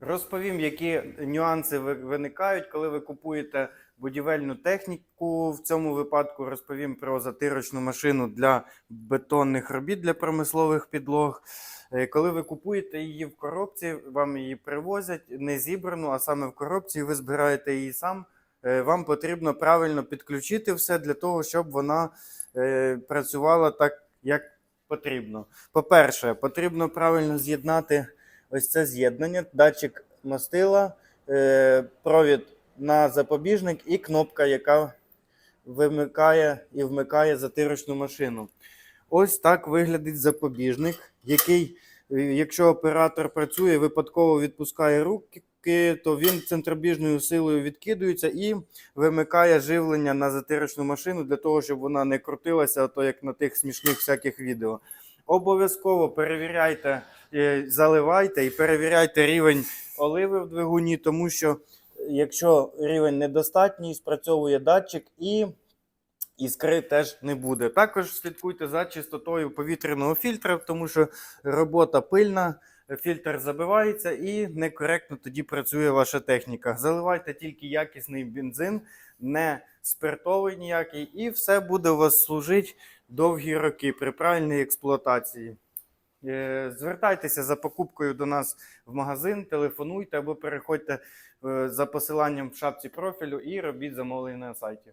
Розповім, які нюанси ви- виникають, коли ви купуєте будівельну техніку. В цьому випадку розповім про затирочну машину для бетонних робіт для промислових підлог. Е, Коли ви купуєте її в коробці, вам її привозять не зібрану, а саме в коробці, і ви збираєте її сам. Е, Вам потрібно правильно підключити все для того, щоб вона е, працювала так, як потрібно. По-перше, потрібно правильно з'єднати ось це з'єднання, датчик мастила, е, провід на запобіжник і кнопка, яка вимикає і вмикає затирочну машину. Ось так виглядить запобіжник, який, е, якщо оператор працює, випадково відпускає руки, то він центробіжною силою відкидується і вимикає живлення на затирочну машину для того, щоб вона не крутилася, а то як на тих смішних всяких відео. Обов'язково перевіряйте, заливайте і перевіряйте рівень оливи в двигуні, тому що якщо рівень недостатній, спрацьовує датчик і іскри теж не буде. Також слідкуйте за чистотою повітряного фільтра, тому що робота пильна, фільтр забивається і некоректно тоді працює ваша техніка. Заливайте тільки якісний бензин, не спиртовий ніякий, і все буде у вас служити довгі роки при правильній експлуатації. Е, Звертайтеся за покупкою до нас в магазин, телефонуйте або переходьте е, за посиланням в шапці профілю і робіть замовлення на сайті.